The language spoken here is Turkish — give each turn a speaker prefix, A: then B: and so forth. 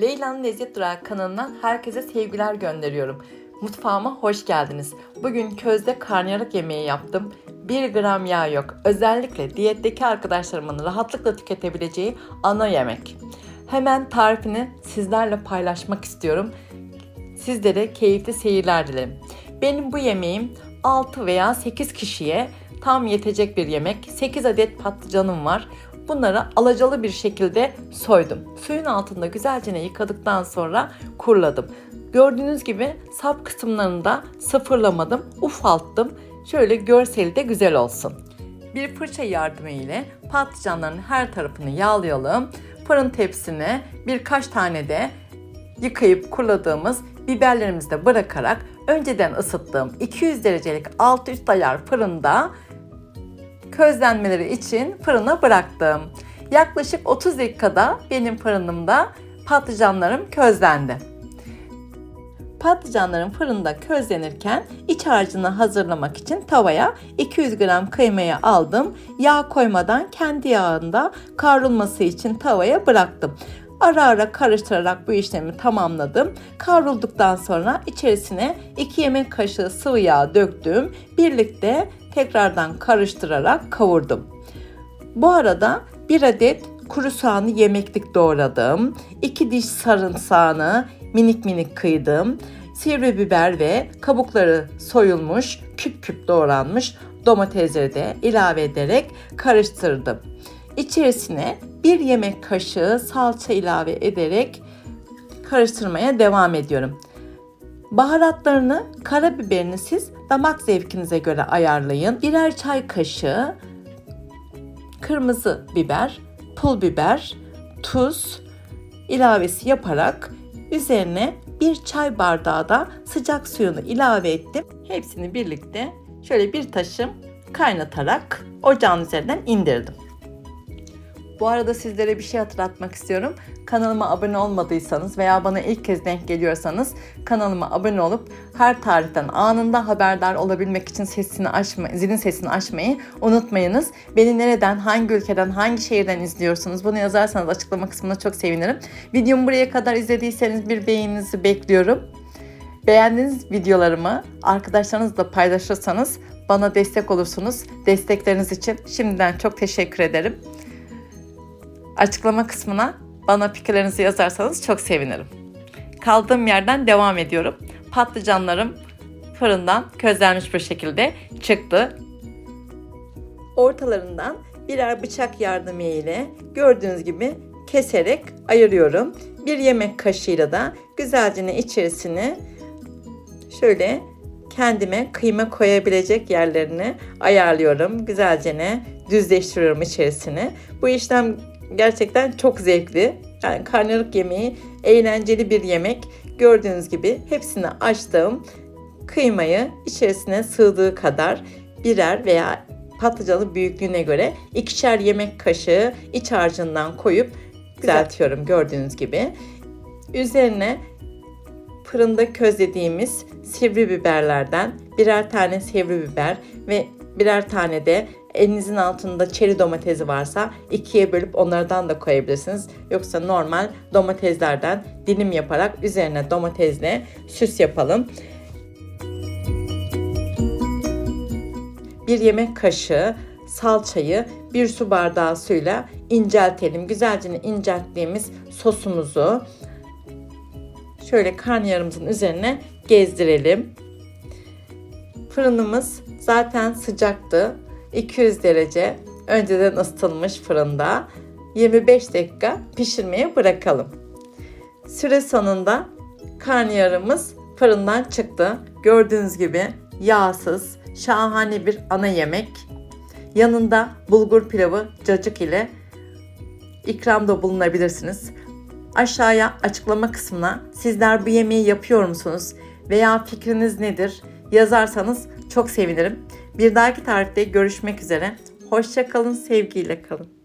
A: Leyla'nın Lezzet Durağı kanalından herkese sevgiler gönderiyorum. Mutfağıma hoş geldiniz. Bugün közde karnıyarık yemeği yaptım. 1 gram yağ yok. Özellikle diyetteki arkadaşlarımın rahatlıkla tüketebileceği ana yemek. Hemen tarifini sizlerle paylaşmak istiyorum. Sizlere keyifli seyirler dilerim. Benim bu yemeğim 6 veya 8 kişiye tam yetecek bir yemek. 8 adet patlıcanım var. Bunları alacalı bir şekilde soydum. Suyun altında güzelce yıkadıktan sonra kurladım. Gördüğünüz gibi sap kısımlarını da sıfırlamadım, ufalttım. Şöyle görseli de güzel olsun. Bir fırça yardımı ile patlıcanların her tarafını yağlayalım. Fırın tepsine birkaç tane de yıkayıp kuruladığımız biberlerimizi de bırakarak önceden ısıttığım 200 derecelik alt üst ayar fırında közlenmeleri için fırına bıraktım. Yaklaşık 30 dakikada benim fırınımda patlıcanlarım közlendi. Patlıcanların fırında közlenirken iç harcını hazırlamak için tavaya 200 gram kıymayı aldım. Yağ koymadan kendi yağında kavrulması için tavaya bıraktım. Ara ara karıştırarak bu işlemi tamamladım. Kavrulduktan sonra içerisine 2 yemek kaşığı sıvı yağ döktüm. Birlikte tekrardan karıştırarak kavurdum. Bu arada bir adet kuru soğanı yemeklik doğradım. 2 diş sarımsağını minik minik kıydım. Sivri biber ve kabukları soyulmuş, küp küp doğranmış domatesleri de ilave ederek karıştırdım. İçerisine bir yemek kaşığı salça ilave ederek karıştırmaya devam ediyorum. Baharatlarını, karabiberini siz damak zevkinize göre ayarlayın. Birer çay kaşığı kırmızı biber, pul biber, tuz ilavesi yaparak üzerine bir çay bardağı da sıcak suyunu ilave ettim. Hepsini birlikte şöyle bir taşım kaynatarak ocağın üzerinden indirdim. Bu arada sizlere bir şey hatırlatmak istiyorum. Kanalıma abone olmadıysanız veya bana ilk kez denk geliyorsanız kanalıma abone olup her tarihten anında haberdar olabilmek için sesini açma, zilin sesini açmayı unutmayınız. Beni nereden, hangi ülkeden, hangi şehirden izliyorsunuz bunu yazarsanız açıklama kısmında çok sevinirim. Videomu buraya kadar izlediyseniz bir beğeninizi bekliyorum. Beğendiğiniz videolarımı arkadaşlarınızla paylaşırsanız bana destek olursunuz. Destekleriniz için şimdiden çok teşekkür ederim. Açıklama kısmına bana fikirlerinizi yazarsanız çok sevinirim. Kaldığım yerden devam ediyorum. Patlıcanlarım fırından közlenmiş bir şekilde çıktı. Ortalarından birer bıçak yardımı ile gördüğünüz gibi keserek ayırıyorum. Bir yemek kaşığıyla da güzelce içerisine şöyle kendime kıyma koyabilecek yerlerini ayarlıyorum. Güzelce düzleştiriyorum içerisine. Bu işlem gerçekten çok zevkli. Yani karnıyarık yemeği eğlenceli bir yemek. Gördüğünüz gibi hepsini açtım. Kıymayı içerisine sığdığı kadar birer veya patlıcanın büyüklüğüne göre ikişer yemek kaşığı iç harcından koyup düzeltiyorum gördüğünüz gibi. Üzerine fırında közlediğimiz sivri biberlerden birer tane sivri biber ve birer tane de elinizin altında çeri domatesi varsa ikiye bölüp onlardan da koyabilirsiniz. Yoksa normal domateslerden dilim yaparak üzerine domatesle süs yapalım. Bir yemek kaşığı salçayı bir su bardağı suyla inceltelim. Güzelce incelttiğimiz sosumuzu şöyle karnıyarımızın üzerine gezdirelim. Fırınımız zaten sıcaktı. 200 derece önceden ısıtılmış fırında 25 dakika pişirmeye bırakalım. Süre sonunda karnıyarımız fırından çıktı. Gördüğünüz gibi yağsız, şahane bir ana yemek. Yanında bulgur pilavı cacık ile ikramda bulunabilirsiniz. Aşağıya açıklama kısmına sizler bu yemeği yapıyor musunuz veya fikriniz nedir yazarsanız çok sevinirim. Bir dahaki tarifte görüşmek üzere. Hoşça kalın, sevgiyle kalın.